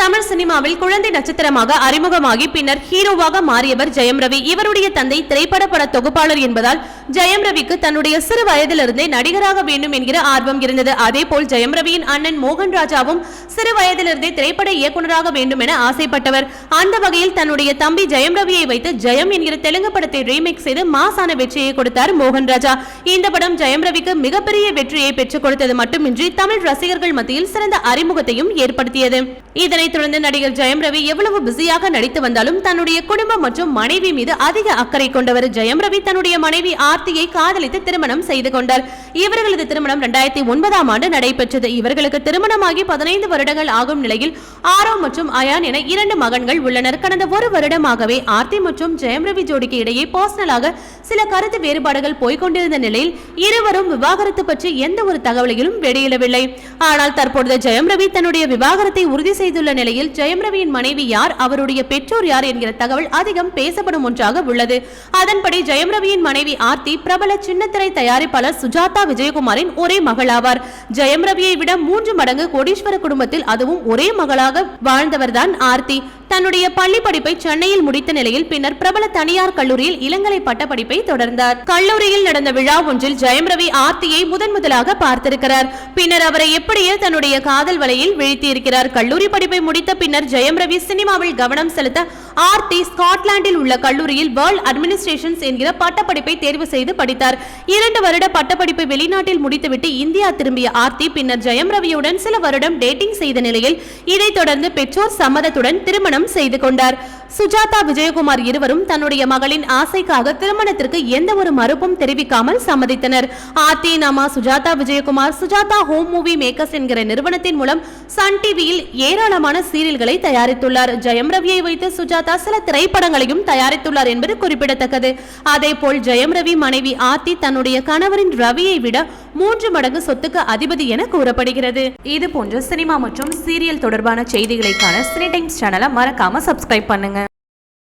தமிழ் சினிமாவில் குழந்தை நட்சத்திரமாக அறிமுகமாகி பின்னர் ஹீரோவாக மாறியவர் ஜெயம் ரவி. இவருடைய தந்தை திரைப்பட பட தொகுப்பாளர் என்பதால் ஜெயம் ரவிக்கு தன்னுடைய சிறு வயதிலிருந்தே நடிகராக வேண்டும் என்கிற ஆர்வம் இருந்தது. அதேபோல் ஜெயம் ரவியின் அண்ணன் மோகன் ராஜாவும் சிறு வயதிலிருந்தே திரைப்பட இயக்குநராக வேண்டும் என ஆசைப்பட்டவர். அந்த வகையில் தன்னுடைய தம்பி ஜெயம் ரவியை வைத்து ஜெயம் என்கிற தெலுங்கு படத்தை ரீமேக் செய்து மாசான வெற்றியை கொடுத்தார் மோகன் ராஜா. இந்த படம் ஜெயம் ரவிக்கு மிகப்பெரிய வெற்றியை பெற்றுக் கொடுத்தது மட்டுமின்றி தமிழ் ரசிகர்கள் மத்தியில் சிறந்த அறிமுகத்தையும் ஏற்படுத்தியது. இதனை இதனைத் தொடர்ந்து நடிகர் ஜெயம் ரவி எவ்வளவு பிஸியாக நடித்து வந்தாலும் தன்னுடைய குடும்பம் மற்றும் மனைவி மீது அதிக அக்கறை கொண்டவர் ஜெயம் ரவி தன்னுடைய மனைவி ஆர்த்தியை காதலித்து திருமணம் செய்து கொண்டார். இவர்களது திருமணம் இரண்டாயிரத்தி ஒன்பதாம் ஆண்டு நடைபெற்றது. இவர்களுக்கு திருமணமாகி பதினைந்து வருடங்கள் ஆகும் நிலையில் ஆரவ் மற்றும் அயான் என இரண்டு மகன்கள் உள்ளனர். கடந்த ஒரு வருடமாகவே ஆர்த்தி மற்றும் ஜெயம் ரவி ஜோடிக்கு இடையே பர்சனலாக சில கருத்து வேறுபாடுகள் போய்கொண்டிருந்த நிலையில் இருவரும் விவாகரத்து பற்றி எந்த ஒரு தகவலையும் வெளியிடவில்லை. ஆனால் தற்பொழுது ஜெயம் ரவி தன்னுடைய விவாகரத்தை உறுதி செய்துள்ள நிலையில் ஜெயம் ரவியின் மனைவி யார் அவருடைய பெற்றோர் யார் என்கிற தகவல் அதிகம் பேசப்படும் ஒன்றாக உள்ளது. அதன்படி ஜெயம் ரவியின் மனைவி ஆர்த்தி பிரபல சின்னத்திரை தயாரிப்பாளர் சுஜாதா விஜயகுமாரின் ஒரே மகளாவார். ஜெயம் ரவியை விட மூன்று மடங்கு கோடீஸ்வர குடும்பத்தில் அதுவும் ஒரே மகளாக வாழ்ந்தவர்தான் ஆர்த்தி. தன்னுடைய பள்ளி படிப்பை சென்னையில் முடித்த நிலையில் பின்னர் பிரபல தனியார் கல்லூரியில் இளங்கலை பட்டப்படிப்பை தொடர்ந்தார். கல்லூரியில் நடந்த விழா ஒன்றில் ஜெயம் ரவி ஆர்த்தியை முதன் முதலாக பார்த்திருக்கிறார். பின்னர் அவரை எப்படியே தன்னுடைய காதல் வலையில் வீழ்த்தியிருக்கிறார். கல்லூரி படிப்பை முடித்த பின்னர் ஜெயம் ரவி சினிமாவில் கவனம் செலுத்த ஆர்த்தி ஸ்காட்லாந்தில் உள்ள கல்லூரியில் வேர்ல்ட் அட்மினிஸ்ட்ரேஷன்ஸ் என்கிற பட்டப்படிப்பை தேர்வு செய்து படித்தார். இரண்டு வருட பட்டப்படிப்பை வெளிநாட்டில் முடித்துவிட்டு இந்தியா திரும்பிய ஆர்த்தி பின்னர் ஜெயம் ரவியுடன் சில வருடம் டேட்டிங் செய்த நிலையில் இதைத் தொடர்ந்து பெற்றோர் சம்மதத்துடன் திருமணம் செய்து கொண்டார். சுஜாதா விஜயகுமார் இருவரும் தன்னுடைய மகளின் ஆசைக்காக திருமணத்திற்கு எந்த ஒரு மறுப்பும் தெரிவிக்காமல் சம்மதித்தனர். ஆத்தி நாமா Sujatha Vijayakumar Sujatha home movie makers என்கிற நிறுவனத்தின் மூலம் சன் டிவியில் ஏராளமான சீரியல்களை தயாரித்துள்ளார். ஜெயம் ரவியை வைத்து சுஜாதா சில திரைப்படங்களையும் தயாரித்துள்ளார் என்பது குறிப்பிடத்தக்கது. அதேபோல் ஜெயம் ரவி மனைவி ஆத்தி தன்னுடைய கணவரின் ரவியை விட மூன்று மடங்கு சொத்துக்கு அதிபதி என கூறப்படுகிறது. இது போன்ற சினிமா மற்றும் சீரியல் தொடர்பான செய்திகளைக்கான சினி டைம்ஸ் சேனலை மறக்காம சப்ஸ்கிரைப் பண்ணுங்க.